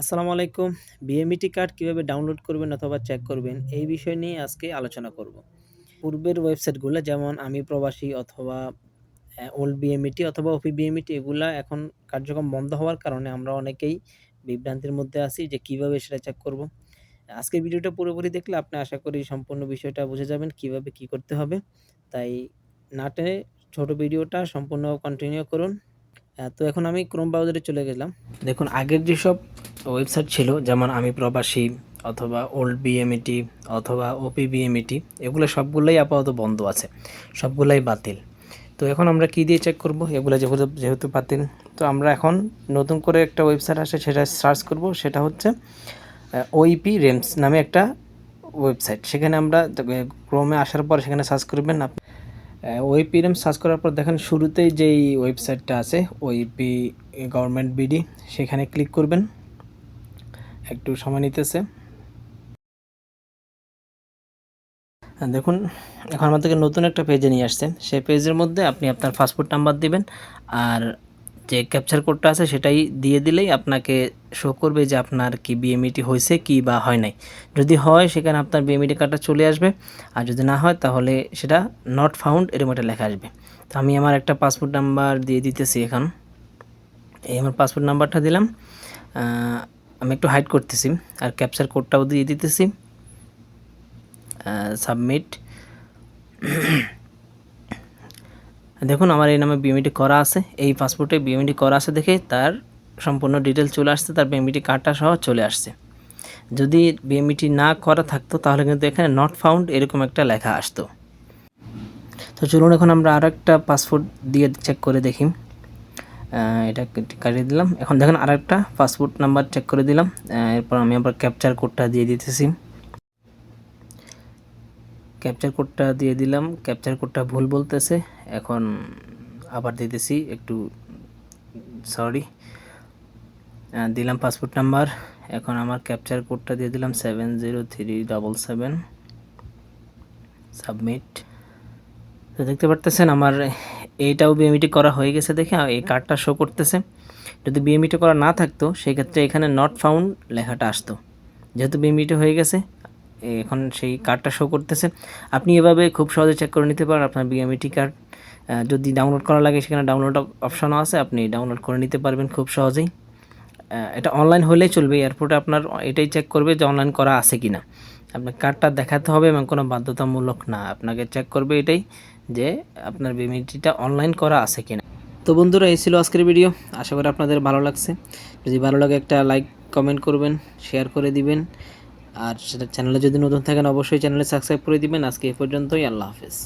আসসালামু আলাইকুম। BMET card কীভাবে ডাউনলোড করবেন অথবা চেক করবেন, এই বিষয় নিয়ে আজকে আলোচনা করব। পূর্বের ওয়েবসাইটগুলো যেমন আমি প্রবাসী অথবা ওল্ড বিএমইটি অথবা ওপি বিএমইটি এগুলা এখন কার্যক্রম বন্ধ হওয়ার কারণে আমরা অনেকেই বিভ্রান্তির মধ্যে আছি যে কীভাবে সেটা চেক করব। আজকের ভিডিওটা পুরোপুরি দেখলে আপনি আশা করি সম্পূর্ণ বিষয়টা বুঝে যাবেন কীভাবে কি করতে হবে। তাই নাটে ছোট ভিডিওটা সম্পূর্ণ কন্টিনিউ করুন। তো এখন আমি ক্রোম ব্রাউজারে চলে গেলাম। দেখুন, আগের যেসব ওয়েবসাইট ছিল, যেমন আমি প্রবাসী অথবা ওল্ড বিএমইটি অথবা ওপি বিএমইটি এগুলো সবগুলোই আপাতত বন্ধ আছে, সবগুলাই বাতিল। তো এখন আমরা কি দিয়ে চেক করব? এগুলো যেহেতু যেহেতু বাতিল, তো আমরা এখন নতুন করে একটা ওয়েবসাইট আসে, সেটা সার্চ করব, সেটা হচ্ছে ওইপি রেমস নামে একটা ওয়েবসাইট সেখানে আমরা ক্রোমে আসার পর সেখানে সার্চ করবেন আপনি। ওইপি রেমস সার্চ করার পর দেখেন শুরুতেই যেই ওয়েবসাইটটা আছে ওইপি গভর্নমেন্ট বিডি সেখানে ক্লিক করবেন। একটু সময় নিতেছে। হ্যাঁ, দেখুন এখন আমাদেরকে নতুন একটা পেজে নিয়ে আসছে। সেই পেজের মধ্যে আপনি আপনার পাসপোর্ট নাম্বার দিবেন আর যে ক্যাপচার কোডটা আছে সেটাই দিয়ে দিলেই আপনাকে শো করবে যে আপনার কি বিএমইটি হয়েছে কি বা হয় নাই। যদি হয় সেখানে আপনার বিএমইটি কার্ডটা চলে আসবে। আর যদি না হয় তাহলে সেটা নট ফাউন্ড এরকম একটা লেখা আসবে। তো আমি আমার একটা পাসপোর্ট নাম্বার দিয়ে দিতেছি এখন। এই আমার পাসপোর্ট নাম্বারটা দিলাম। আমি একটু হাইড করতেছি আর ক্যাপচার কোডটাও দিয়ে দিতেছি। সাবমিট দেখুন, আমার এই নামে বিএমইটি করা আছে। এই পাসপোর্টে বিএমইটি করা আছে দেখে তার সম্পূর্ণ ডিটেল চলে আসছে, তার বিএমইটি কার্ডটা সহ চলে আসছে। যদি বিএমইটি না করা থাকতো, তাহলে কিন্তু এখানে নট ফাউন্ড এরকম একটা লেখা আসতো। তো চলুন এখন আমরা আর একটা পাসপোর্ট দিয়ে চেক করে দেখি। এটা কাটিয়ে দিলাম। এখন দেখেন আর একটা পাসপোর্ট নাম্বার চেক করে দিলাম। এরপর আমি আবার ক্যাপচার কোডটা দিয়ে দিতেছি। ক্যাপচার কোডটা দিয়ে দিলাম। ক্যাপচার কোডটা ভুল বলতেছে। এখন আবার দিতেছি একটু সরি দিলাম পাসপোর্ট নাম্বার এখন আমার ক্যাপচার কোডটা দিয়ে দিলাম seven zero three double seven submit তো দেখতে পারতেছেন আমার এইটাও বিএমইটি করা হয়ে গেছে দেখে এই কার্ডটা শো করতেছে। যদি বিএমইটি করা না থাকতো, সেক্ষেত্রে এখানে নট ফাউন্ড লেখাটা আসতো। যেহেতু বিএমইটি হয়ে গেছে এখন সেই কার্ডটা শো করতেছে। আপনি এভাবে খুব সহজে চেক করে নিতে পারেন আপনার বিএমইটি কার্ড যদি ডাউনলোড করা লাগে, সেখানে ডাউনলোড অপশনও আছে, আপনি ডাউনলোড করে নিতে পারবেন খুব সহজেই। এটা অনলাইন হলেই চলবে এয়ারপোর্টে আপনার এটাই চেক করবে যে অনলাইন করা আছে কি না আপনার কার্ডটা দেখাতে হবে এবং কোনো বাধ্যতামূলক না, আপনাকে চেক করবে এটাই। যে আপনার বিমিটিটা অনলাইন করা আছে কিনা। তো বন্ধুরা, এই ছিল আজকের ভিডিও আশা করি আপনাদের ভালো লাগছে। যদি ভালো লাগে একটা লাইক কমেন্ট করবেন শেয়ার করে দিবেন। আর সেটা চ্যানেলে যদি নতুন থাকেন, অবশ্যই চ্যানেলে সাবস্ক্রাইব করে দিবেন। আজকে এ পর্যন্তই, আল্লাহ হাফেজ।